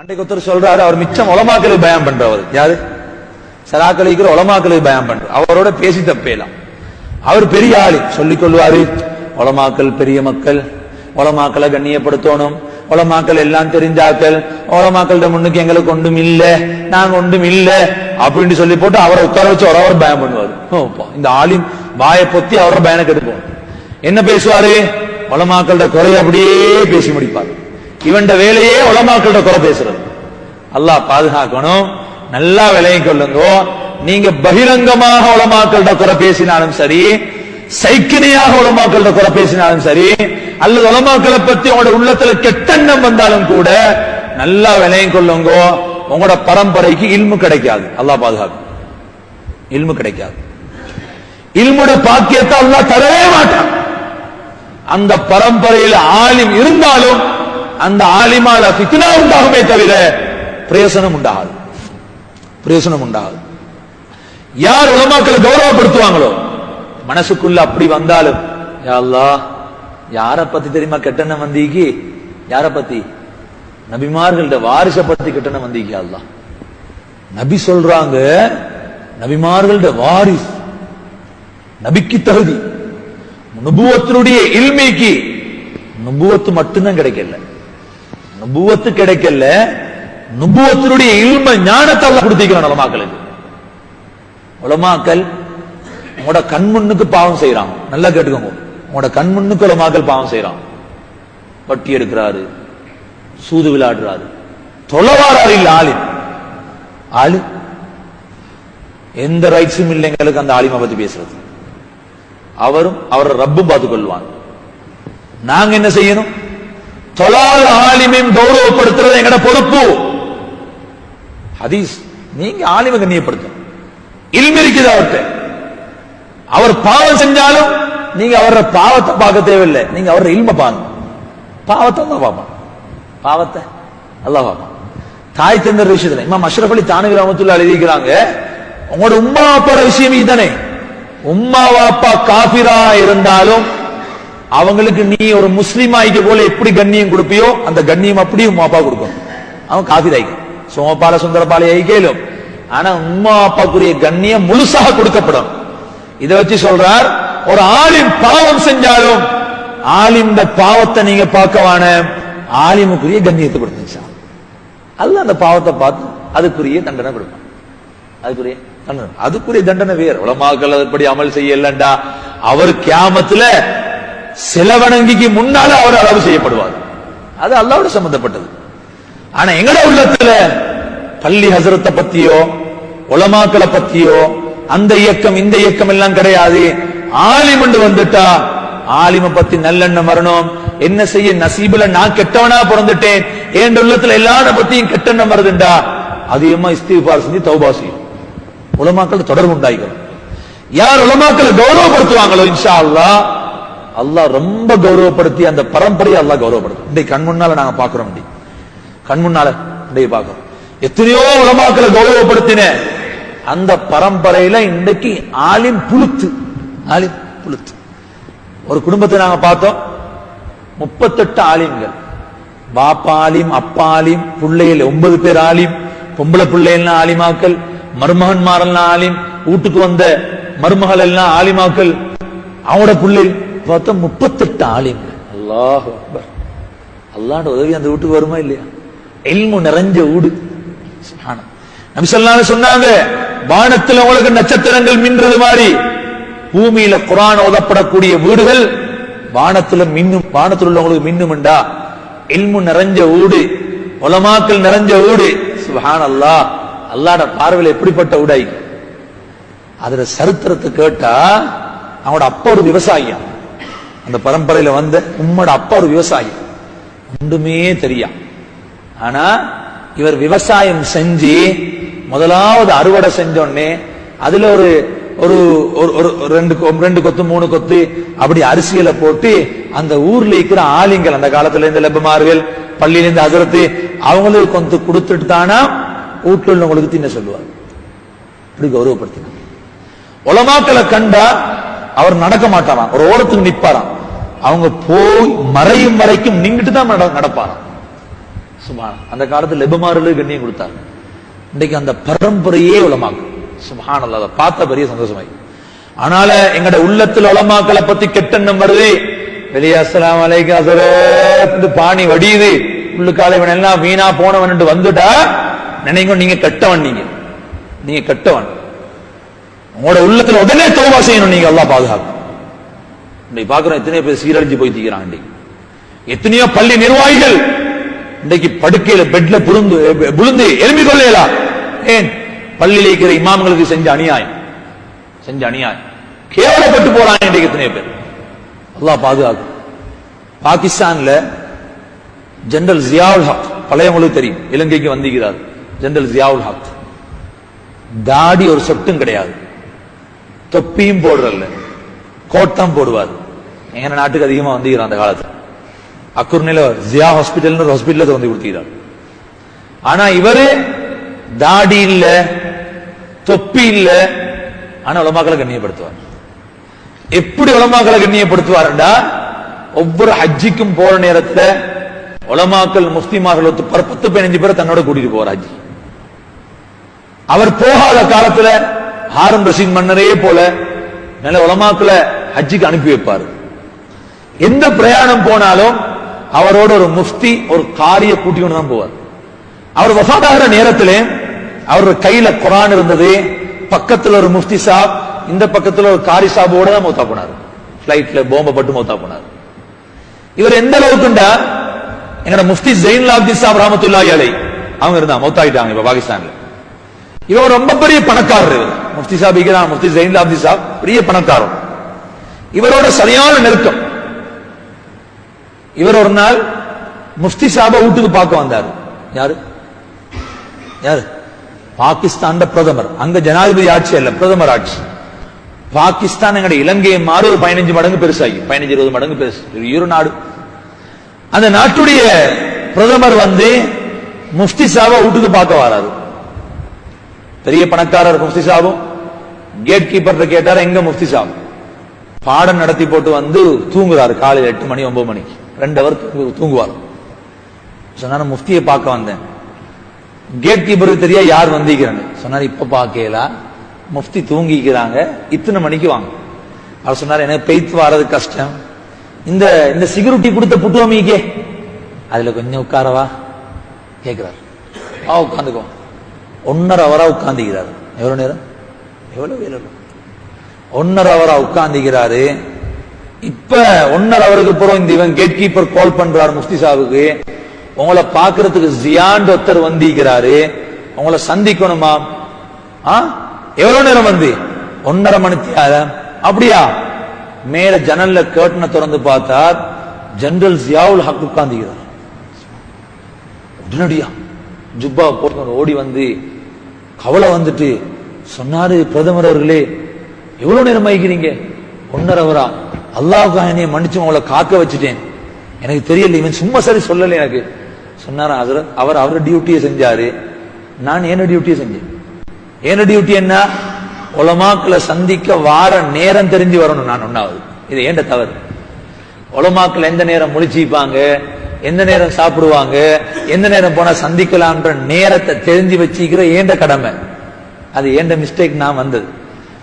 அன்றைக்கு ஒருத்தர் சொல்றாரு அவர் மிச்சம் உலமாக்களுக்கு பயம் பண்றவர். யாரு? சராக்களிக்கிற உலமாக்களுக்கு பயம் பண்ற. அவரோட பேசி தப்பேலாம் அவர் பெரிய ஆளு. சொல்லிக் கொள்வாரு. உலமாக்கள் பெரிய மக்கள். உலமாக்களை கண்ணியப்படுத்தணும். உலமாக்கள் எல்லாம் தெரிஞ்சாக்கள். உலமாக்கள்ட முன்னுக்கு எங்களுக்கு ஒன்றும் இல்ல. நாங்க ஒன்றும் இல்ல. அப்படின்னு சொல்லி போட்டு அவரை உட்கார வச்சு அவர் பயம் பண்ணுவாரு. இந்த ஆளின் வாயை பொத்தி அவரோட பயனை கெடுப்போம். என்ன பேசுவாரு? உலமாக்கள்ட குறைய அப்படியே பேசி முடிப்பார். இவன் வேலையே உலமாக்கள்கிட்ட குறை பேசுறது. அல்லாஹ் பாதுகாக்கணும். நல்லா விலையும் கொள்ளுங்க. நீங்க பகிரங்கமாக உலமாக்கள்கிட்ட குறை பேசினாலும் சரி சைக்கிணையாக உலமாக்கள்கிட்ட குறை பேசினாலும் சரி அல்லது உலமாக்களை பத்தி உங்களோட உள்ளத்துல கெட்டெண்ணம் வந்தாலும் கூட நல்லா விலையும் கொள்ளுங்க. உங்களோட பரம்பரைக்கு இல்மு கிடைக்காது. அல்லாஹ் பாதுகாக்கும். இல்மு கிடைக்காது. இல்முட பாக்கியத்தை அல்லாஹ் தரவே மாட்டான். அந்த பரம்பரையில் ஆலிம் இருந்தாலும் அந்த ஆலிமால ஃபித்னா உண்டாகுமே தவிர பிரயோசனம் உண்டாகாது பிரயோசனம் உண்டாகாது யார் உலமாக்களை கௌரவப்படுத்துவாங்களோ? மனசுக்குள்ள அப்படி வந்தாலும் யா யார பத்தி தெரியுமா கெட்டன வந்தீக்கு? யார பத்தி? நபிமார்கள்ட வாரிச பத்தி கெட்டன வந்தீங்க அல்லா நபி சொல்றாங்க நபிமார்கள்ட வாரிஸ் நபிக்கு தகுதி நுபுவத்தினுடைய இல்மைக்கு நுபுவத்து மட்டும்தான் கிடைக்கல. நுபுவத்து கிடைக்கல. நுபுவத்தினுடைய இல்ம ஞானத்தை அல்லாஹ் கொடுத்திருக்கிறான் உலமாக்களுக்கு உலமாக்கல் உங்களோட கண்முன்னுக்கு பாவம் செய்யறாங்க நல்லா கேட்டுக்கோங்க. உங்களோட கண்முன்னுக்கு உலமாக்கல் பாவம் செய்யறாங்க வட்டி எடுக்கிறாரு சூது விளையாடுறாரு. தொலைவாராரு இல்ல ஆளு. ஆளு. எந்த ரைட்ஸும் இல்லை எங்களுக்கு அந்த ஆலிமா பத்தி பேசுறது. அவரும் அவரை ரப்பும் பார்த்துக் கொள்வான் நாங்க என்ன செய்யணும்? தொழாத ஆலிமையும் கௌரவப்படுத்துறது எங்கட பொறுப்பு. ஹதீஸ் நீங்க ஆலிம கண்ணியப்படுத்தும் இல்ம இருக்குது அவர்கிட்ட அவர் பாவம் செஞ்சாலும் நீங்க அவரோட பாவத்தை பார்க்க தேவையில்லை. நீங்க அவரோட இல்ம பாருங்க. பாவத்தை அல்லா பார்ப்பான். பாவத்தை அல்லா பார்ப்பான். தாய் தந்தர் விஷயத்துல இமாம் அஷ்ரஃப் அலி தானவி ரஹமத்துல்லா எழுதிக்கிறாங்க உங்களோட உம்மா அப்பாட விஷயம் இதுதானே. உம்மா வாப்பா காபிரா இருந்தாலும் அவங்களுக்கு நீ ஒரு முஸ்லீம் ஆயிக்க போல எப்படி கண்ணியம் கொடுப்பியோ அந்த கண்ணியம் அப்படியே உம்மா அப்பா கொடுக்கணும் அவன் காபிராய்க்கு சோமபால சுந்தரபாலை ஐக்கியலும் ஆனா உம்மா அப்பாக்குரிய கண்ணியம் முழுசாக கொடுக்கப்படும். இதை வச்சு சொல்றார் ஒரு ஆலிம் பாவம் செஞ்சாலும் ஆலிம் பாவத்தை நீங்க பார்க்கவான ஆலிமுக்குரிய கண்ணியத்தை கொடுத்துச்சா அல்ல அந்த பாவத்தை பார்த்து அதுக்குரிய தண்டனை கொடுப்பான். அதுக்குரிய தண்டனை. அதுக்குரிய தண்டனை வேறு. உலமாக்கள் அதுபடி அமல் செய்யலண்டா. அவர் கியாமத்துல சிலவணங்கிக்கு முன்னால அவர் அளவு செய்யப்படுவார். அது அல்லாவோட சம்பந்தப்பட்டது. ஆனா எங்கட உள்ளத்துல பள்ளி ஹசரத்தை பத்தியோ உலமாக்களை பத்தியோ அந்த இயக்கம் இந்த இயக்கம் எல்லாம் கிடையாது. ஆலிமண்டு வந்துட்டா ஆலிம பத்தி நல்லெண்ணம் வரணும். என்ன செய்ய நசீபுல நான் கெட்டவனா பிறந்துட்டேன் என் உள்ளத்துல எல்லாரும் பத்தியும் கெட்டெண்ணம் வருதுண்டா. அதிகமா இஸ்திஃபார் செஞ்சு தௌபா செய்யும். உலமாக்கள் தொடர்பு உண்டாயிக்கணும் யார் உலமாக்களை கௌரவப்படுத்துவாங்களோ இன்ஷா அல்லாஹ் அல்லாஹ் ரொம்ப கௌரவப்படுத்தி அந்த பரம்பரையை அல்லாஹ் கௌரவப்படுத்தும். இன்றைக்கு கண் முன்னால நாங்க பாக்குறோம் கண் முன்னால இன்றைக்கு பாக்குறோம் எத்தனையோ உலமாக்களை கௌரவப்படுத்தின. அந்த பரம்பரையில இன்றைக்கு ஆலிம் புளுத்து ஆலிம் புளுத்து. ஒரு குடும்பத்தை நாங்க பார்த்தோம். முப்பத்தெட்டு ஆலிம்கள். பாப்பா ஆலிம் அப்பா ஆலிம் பிள்ளைகள் ஒன்பது பேர் ஆலிம் பொம்பளை பிள்ளைகள்லாம் ஆலிமாக்கள் மருமகன்மாரெல்லாம் ஆலிம் வீட்டுக்கு வந்த மருமகள் எல்லாம் ஆலிமாக்கள் அவனோட பிள்ளை பார்த்தா முப்பத்தெட்டு ஆலிம்கள் அல்லாஹ் அக்பர். அல்லாஹ்ட உதவி அந்த வீட்டுக்கு வருமா இல்லையா? எல்மு நிறைஞ்ச வீடு. சுப்ஹானல்லாஹ். நபி ஸல்லல்லாஹு அலைஹி சொன்னாங்க வானத்துல உங்களுக்கு நட்சத்திரங்கள் மின்றது மாதிரி பூமியில குர்ஆன் ஓதப்படக்கூடிய வீடுகள் வானத்துல மின்னும் வானத்துல உள்ளவங்களுக்கு மின்னும்டா. இல்மு நிறைஞ்ச வீடு உலமாக்கள் நிறைஞ்ச வீடு. சுபஹான் அல்லாஹ் அல்லாட பார்வையில் எப்படிப்பட்ட வீடாய்? அதுல சரித்திரத்தை கேட்டா அவனோட அப்பா ஒரு விவசாயியா அந்த பரம்பரையில வந்த உம்மோட அப்பா ஒரு விவசாயி. ஒன்றுமே தெரியா. ஆனா இவர் விவசாயம் செஞ்சு முதலாவது அறுவடை செஞ்சோடனே அதுல ஒரு ஒரு ஒரு- ஒரு ரெண்டு கொ- ரெண்டு கொத்து மூணு கொத்து அப்படி அரிசியில போட்டு அந்த ஊர்ல இருக்கிற ஆலிங்கள் அந்த காலத்துல இருந்து லெபமார்கள் பள்ளியில இருந்து அகரத்து அவங்களுக்கு கொத்து கொடுத்துட்டு தானா வீட்டுல உள்ளவங்களுக்கு தின்ன சொல்லுவார் இப்படி கௌரவப்படுத்தினார் உலமாக்களை கண்டா அவர் நடக்க மாட்டாராம். ஒரு ஓரத்துக்கு நிப்பாராம். அவங்க போய் மறையும் வரைக்கும் நின்றுட்டு தான் நடப்பாங்க. சுபான் அந்த காலத்துல லெபமாரில் கண்ணியம் கொடுத்தாங்க. இன்றைக்கு அந்த பரம்பரையே உலமாக்கும் சுபான் அதை பார்த்த பெரிய சந்தோஷமாய் ஆனால எங்கட உள்ளத்துல உலமாக்களை பத்தி கெட்டெண்ணம் வருது. வெளியே அஸ்லாம் அலைக்கு பாணி வடியுது. உள்ளுக்கால இவன் எல்லாம் வீணா போனவன் வந்துட்டா நினைங்க நீங்க கெட்டவன் நீங்க. நீங்க கெட்டவன். உங்களோட உள்ளத்துல உடனே தோவா செய்யணும் நீங்க எல்லாம் பாதுகாக்கும். இன்னைக்கு பாக்குறோம் எத்தனையோ பேர் சீரழிஞ்சு போய் தீக்கிறான் இன்னைக்கு எத்தனையோ பள்ளி நிர்வாகிகள் இன்னைக்கு படுக்கையில பெட்ல புழுந்து புழுந்து எலும்பி கொள்ளையலாம் ஏன் பள்ளியில் இருக்கிற இமாம்களுக்கு செஞ்ச அநியாயம் செஞ்ச அநியாயம் கேவலப்பட்டு போறாங்க இன்றைக்கு எத்தனையோ பேர் அல்லாஹ் பாதுகாக்கும் பாகிஸ்தான்ல ஜெனரல் ஜியாவுல் ஹக் பழையவங்களுக்கு தெரியும் இலங்கைக்கு வந்திருக்கிறார் ஜெனரல் ஜியாவுல் ஹக் தாடி ஒரு சொட்டும் கிடையாது தொப்பியும் போடுறல்ல கோட்டம் போடுவார் எங்க நாட்டுக்கு அதிகமா வந்திருக்கிறார் அந்த காலத்துல அக்குர்னில ஜியா ஹாஸ்பிட்டல் ஒரு ஹாஸ்பிட்டல் வந்து கொடுத்துக்கிறார் ஆனா இவரு தாடி இல்ல தொப்பி இல்ல ஆனா உலமாக்களை கண்ணியப்படுத்துவார் எப்படி உலமாக்களை கண்ணியப்படுத்துவார்டா ஒவ்வொரு ஹஜ்ஜிக்கும் போற நேரத்துல உலமாக்கள் முஸ்லிமார்கள் ஒத்து பத்து பதினஞ்சு பேரை தன்னோட கூட்டிட்டு போற ஹஜ்ஜி அவர் போகாத காலத்துல ஹாரன் ரஷீத் மன்னரே போல நல்ல உலமாக்களை ஹஜ்ஜிக்கு அனுப்பி வைப்பாரு எந்த பிரயாணம் போனாலும் அவரோட ஒரு முஃப்தி ஒரு காரிய கூட்டி கொண்டு தான் போவார். அவர் வஃபாதாகிற நேரத்திலே அவர் கையில குரான் இருந்தது பக்கத்துல ஒரு முஃப்தி சாப் இந்த பக்கத்துல ஒரு காரி சாபோட தான் மௌத்தா போனார். பிளைட்ல போம்ப பட்டு மௌத்தா போனார். இவர் எந்த அளவுக்குண்டா? எங்கட முஃப்தி ஜெயின் லாப்தி சாப் ராமத்துல்லா அலை அவங்க இருந்தா மௌத்தாயிட்டாங்க இப்ப பாகிஸ்தான்ல. இவர் ரொம்ப பெரிய பணக்காரர் முஃப்தி சாப் இருக்கிறான் முஃப்தி ஜெயின் லாப்தி சாப் பெரிய பணக்காரர். இவரோட சரியான நெருக்கம். இவர் ஒரு நாள் முஃப்தி சாப வீட்டுக்கு பார்க்க வந்தார். யாரு? யாரு? பாகிஸ்தான் பிரதமர். அங்க ஜனாதிபதி ஆட்சி அல்ல பிரதமர் ஆட்சி. பாகிஸ்தான் எங்கட இலங்கையை மாறி ஒரு பதினஞ்சு மடங்கு பெருசாகி. பதினஞ்சு இருபது மடங்கு பெருசு. இரு நாடு. அந்த நாட்டுடைய பிரதமர் வந்து முஃப்தி சாபா வீட்டுக்கு பார்க்க வராரு. பெரிய பணக்காரர் முஃப்தி சாபும் கேட் கீப்பர் கேட்டார் எங்க முஃப்தி சாப்? பாடம் நடத்தி போட்டு வந்து தூங்குறாரு காலையில் எட்டு மணி ஒன்பது மணிக்கு. ரெண்டு அவர் தூங்குவார். சொன்னாரு முஃப்தியை பார்க்க வந்தேன். கேட் கீப்பருக்கு தெரியா யார் வந்திருக்கிறாங்க சொன்னார் இப்ப பார்க்கல. முஃப்தி தூங்கிக்கிறாங்க. இத்தனை மணிக்கு வாங்க. அவர் சொன்னார் எனக்கு பெய்த்து வர்றது கஷ்டம். இந்த இந்த சிக்யூரிட்டி கொடுத்த புட்டுவமிக்கே அதுல கொஞ்சம் உட்காரவா கேட்கிறார் ஆ உட்காந்துக்கோ. ஒன்னரை அவரா உட்காந்துக்கிறார். எவ்வளவு நேரம்? எவ்வளவு வேலை ஒன்னரை அவரா உட்காந்துக்கிறாரு. இப்ப ஒன்னர் அவருக்கு அப்புறம் இந்த இவன் கேட் கீப்பர் கால் பண்றாரு முஃப்தி சாவுக்கு. உங்களை பாக்குறதுக்கு ஜியாண்ட் ஒருத்தர் வந்திருக்கிறாரு. உங்களை சந்திக்கணுமா? ஆ? எவ்வளவு நேரம் வந்து? ஒன்னரை மணி அப்படியா? மேல ஜன்னல்ல கேட்டனை திறந்து பார்த்தா ஜெனரல் ஜியாவுல் ஹக் உட்கார்ந்துகிறார் உடனடியா ஜுப்பா போட்டு ஓடி வந்து கவலை வந்துட்டு சொன்னாரு பிரதமர் அவர்களே எவ்வளவு நேரம் ஆகிக்கிறீங்க? ஒன்னரை அவரா அல்லாஹ்வுக்காக என்னைய மன்னிச்சு உங்களை காக்க வச்சுட்டேன். எனக்கு தெரியல இவன் சும்மா சரி சொல்லல எனக்கு. சொன்னார் ஹசரத் அவர் அவர் டியூட்டியை செஞ்சாரு. நான் என்ன டியூட்டியை செஞ்சேன்? என்ன டியூட்டி என்ன? உலமாக்களை சந்திக்க வார நேரம் தெரிஞ்சு வரணும் நான் ஒன்னாவது இது ஏண்ட தவறு? உலமாக்கள் எந்த நேரம் முழிச்சிப்பாங்க? எந்த நேரம் சாப்பிடுவாங்க? எந்த நேரம் போனா சந்திக்கலாம்ன்ற நேரத்தை தெரிஞ்சு வச்சுக்கிற ஏண்ட கடமை? அது ஏண்ட மிஸ்டேக் நான் வந்தது.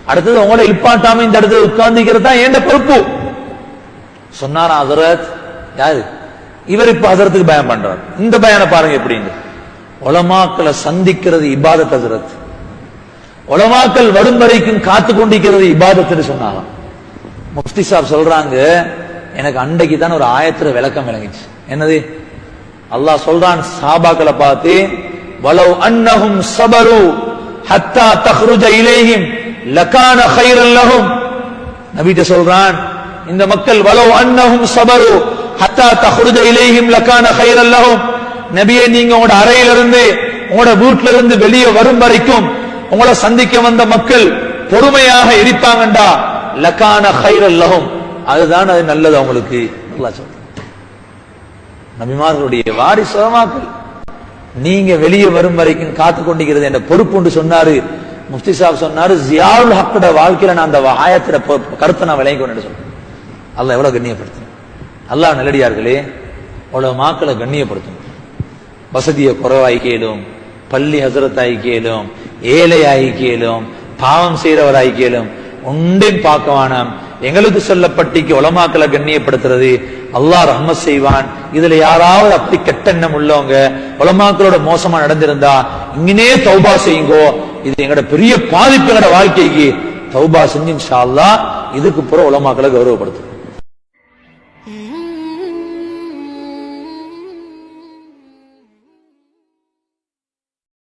அடுத்தது உங்களை இப்பாட்டாம இந்த இடத்துல உட்கார்ந்துக்கிறது தான் ஏண்ட பொறுப்பு? சொன்னாரா ஹசரத்? யாரு? இவர் இப்ப ஹசரத்துக்கு பயம் பண்றார். இந்த பயனை பாருங்க எப்படின்னு. உலமாக்களை சந்திக்கிறது இபாதத் ஹசரத். உலமாக்கள் வரும் வரைக்கும் காத்து கொண்டிருக்கிறது இபாதத்துன்னு சொன்னாங்க முஃப்தி சாப் சொல்றாங்க எனக்கு அன்றைக்கு தான் ஒரு ஆயத்துல விளக்கம் விளங்கிச்சு. என்னது? அல்லாஹ் சொல்றான் சாபாக்களை பார்த்து வலவ் அன்னஹும் சபரு ஹத்தா தஹ்ருஜ இலைஹிம் லகான கைரல் லஹும். நபிட்ட சொல்றான் இந்த மக்கள் வலோ அன்னஹும் சபரு ஹத்தா தஹ்ருஜ இலைஹிம் லகான கைரல் லஹும். நபியே நீங்க உங்களோட அறையில இருந்து உங்களோட வீட்ல இருந்து வெளியே வரும் வரைக்கும் உங்களை சந்திக்க வந்த மக்கள் பொறுமையாக இருப்பாங்கண்டா. லகான கைரல் லஹும். அதுதான் அது நல்லது அவங்களுக்கு. அல்லாஹ் சொல்றான். நபிமார்களுடைய வாரிசுரமாக்கள் நீங்க வெளியே வரும் வரைக்கும் காத்து கொண்டிருக்கிறது என்ற பொறுப்பு சொன்னாரு. முஃப்தி சாப் சொன்னாரு ஜியாவுல் ஹக்கோட வாழ்க்கையில நான் அந்த ஆயத்திர கருத்தை நான் விளங்கி கொண்டு சொன்னேன் அல்லாஹ் எவ்வளவு கண்ணியப்படுத்தணும் அல்லாஹ் நல்லடியார்களே அவ்வளவு மாக்களை கண்ணியப்படுத்தணும் வசதியை குறைவாய்க்கலும் பள்ளி ஹசரத் ஆயிக்கலும் ஏழை ஆயிக்கலும் பாவம் செய்யறவர் ஆயிக்கலும் ஒன்றையும் பார்க்க வேணாம் எங்களுக்கு சொல்லப்பட்டிக்கு உலமாக்களை கண்ணியப்படுத்துறது அல்லாஹ் ரஹ்மத் செய்வான். இதுல யாராவது அப்படி கெட்டெண்ணம் உள்ளவங்க உலமாக்களோட மோசமா நடந்திருந்தா இங்கனே தௌபா செய்யுங்கோ. இது எங்கட பெரிய பாதிப்பு எங்கட வாழ்க்கைக்கு தௌபா செஞ்சு இன்ஷா இதுக்கு புற உலமாக்களை கௌரவப்படுத்தும்.